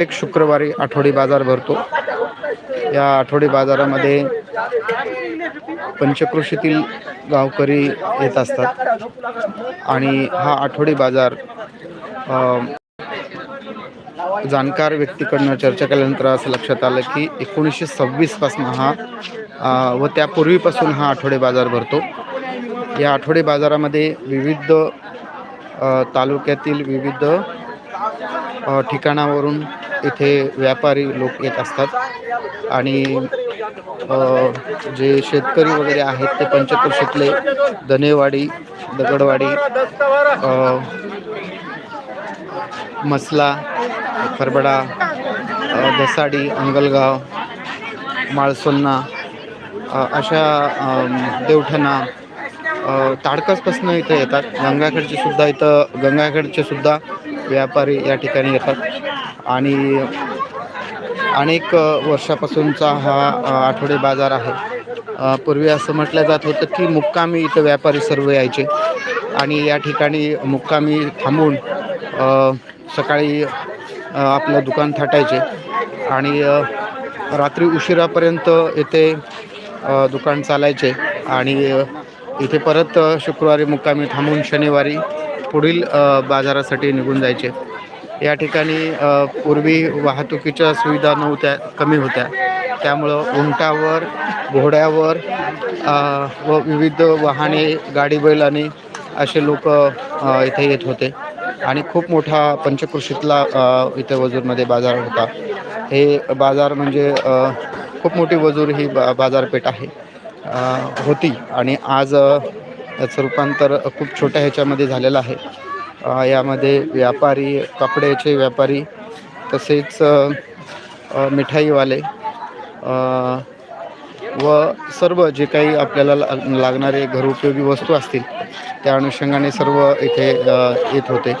प्रत्येक शुक्रवारी आठवडी बाजार भरतो. या आठवडी बाजारामध्ये पंचकृषीतील गावकरी येत असतात. आणि हा आठवडी बाजार जाणकार व्यक्तीकडनं चर्चा केल्यानंतर असं लक्षात आलं की एकोणीसशे सव्वीसपासून हा व त्यापूर्वीपासून हा आठवडे बाजार भरतो. या आठवडे बाजारामध्ये विविध तालुक्यातील विविध ठिकाणावरून इथे व्यापारी लोक येत असतात. आणि जे शेतकरी वगैरे आहेत ते पंचक्रोशीतले धनेवाडी दगडवाडी मसला खरबडा घसाडी अंगलगाव माळसोन्ना अशा देवठणा अ, ताडकासपासून इथं येतात. गंगाखेडचे सुद्धा इथं गंगाखेडचे सुद्धा व्यापारी या ठिकाणी येतात. आणि अनेक वर्षापासूनचा हा आठवडे बाजार आहे. पूर्वी असं म्हटलं जात होतं की मुक्कामी इथं व्यापारी सर्व यायचे. आणि या ठिकाणी मुक्कामी थांबून सकाळी आपलं दुकान थाटायचे. आणि रात्री उशिरापर्यंत येथे दुकान चालायचे. आणि इथे परत शुक्रवारी मुक्कामी थांबून शनिवारी पुढील बाजारासाठी निघून जायचे. या ठिकाणी पूर्वी वाहतुकीच्या सुविधा नव्हत्या कमी होत्या. त्यामुळं उंटावर घोड्यावर व विविध वाहने गाडी बैलाने असे लोक इथे येत होते. आणि खूप मोठा पंचकृषीतला इथे वजूरमध्ये बाजार होता. हे बाजार म्हणजे खूप मोठी वजूर ही बा बाजारपेठ आहे. होती. आणि आज याचं रूपांतर खूप छोट्या ह्याच्यामध्ये झालेलं आहे. यामध्ये व्यापारी कपड्याचे व्यापारी तसेच मिठाईवाले व सर्व जे काही आपल्याला लागणारे घरोपयोगी वस्तू असतील त्या अनुषंगाने सर्व इथे येत होते.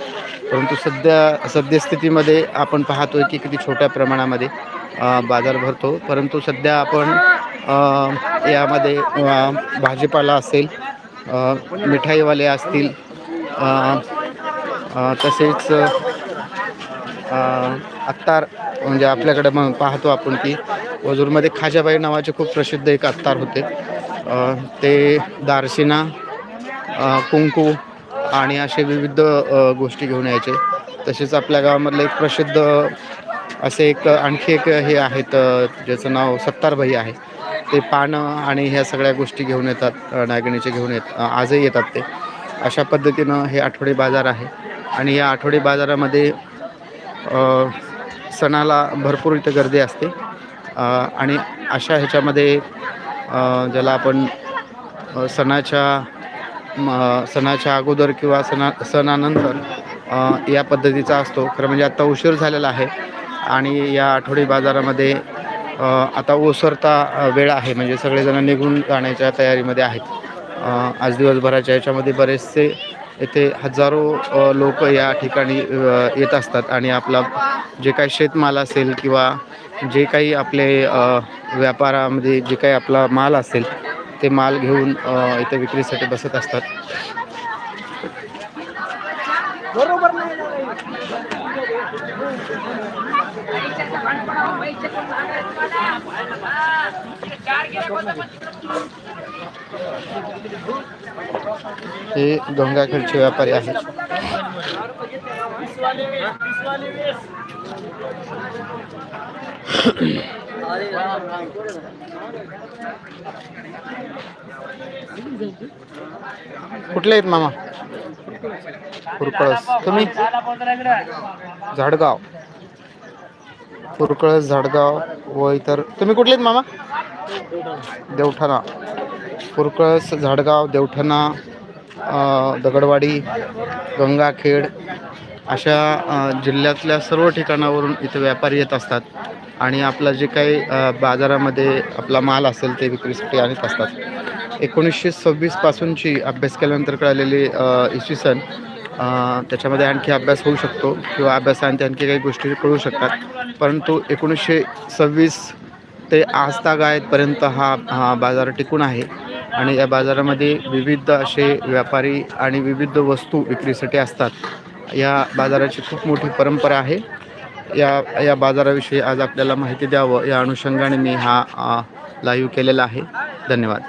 परंतु सध्या सद्यस्थितीमध्ये आपण पाहतोय की किती छोट्या प्रमाणामध्ये बाजार भरतो. परंतु सध्या आपण यामध्ये भाजीपाला असेल मिठाईवाले असतील तसेच अत्तार म्हणजे आपल्याकडे मग पाहतो आपण की वजूरमध्ये खाजाबाई नावाचे खूप प्रसिद्ध एक अत्तार होते. ते दारशिना कुंकू आणि असे विविध गोष्टी घेऊन यायचे. तसेच आपल्या गावामधलं एक प्रसिद्ध असे एक आणखी एक हे आहेत ज्याचं नाव सत्तारभाई आहे. ते पानं आणि ह्या सगळ्या गोष्टी घेऊन येतात नागिणीचे घेऊन येत आजही येतात ते. अशा पद्धतीनं हे आठवडे बाजार आहे आणि या आठवडे बाजारामध्ये सणाला भरपूर इथं गर्दी असते. आणि अशा ह्याच्यामध्ये ज्याला आपण सणाच्या सणाच्या अगोदर किंवा सणा सणानंतर या पद्धतीचा असतो. खरं म्हणजे आत्ता उशीर झालेला आहे आणि या आठवडी बाजारामध्ये आता ओसरता वेळ आहे. म्हणजे सगळेजण निघून जाण्याच्या तयारीमध्ये आहेत. आज दिवसभराच्या याच्यामध्ये बरेचसे येथे हजारो लोक या ठिकाणी येत असतात. आणि आपला जे काही शेतमाल असेल किंवा जे काही आपले व्यापारामध्ये जे काही आपला माल असेल ते माल घेऊन इथे विक्रीसाठी बसत असतात. बरोबर नाही. हे गंगाखेडचे व्यापारी आहेत कुठले आहेत मामा? कुरकळस. तुम्ही? झाडगाव. कुरकळस झाडगाव व इतर. तुम्ही कुठले आहेत मामा? देवठाणा. कुरकळस झाडगाव देवठाणा दगडवाडी गंगाखेड अशा जिल्ह्यातल्या सर्व ठिकाणावरून इथे व्यापारी येत असतात. आणि आपला जे काही बाजारामध्ये आपला माल असेल ते विक्रीसाठी आणत असतात. एकोणीसशे सव्वीसपासूनची अभ्यास केल्यानंतर कळालेली इसवी सन त्याच्यामध्ये आणखी अभ्यास होऊ शकतो किंवा अभ्यासांती आणखी काही गोष्टी कळू शकतात. परंतु एकोणीसशे सव्वीस ते आजतागायतपर्यंत हा हा बाजार टिकून आहे. आणि या बाजारामध्ये विविध असे व्यापारी आणि विविध वस्तू विक्रीसाठी असतात. या बाजाराची खूप मोठी परंपरा आहे. या या बाजाराविषयी आज आपल्याला माहिती द्यावं या अनुषंगाने मी हा लाईव्ह केलेला आहे. धन्यवाद.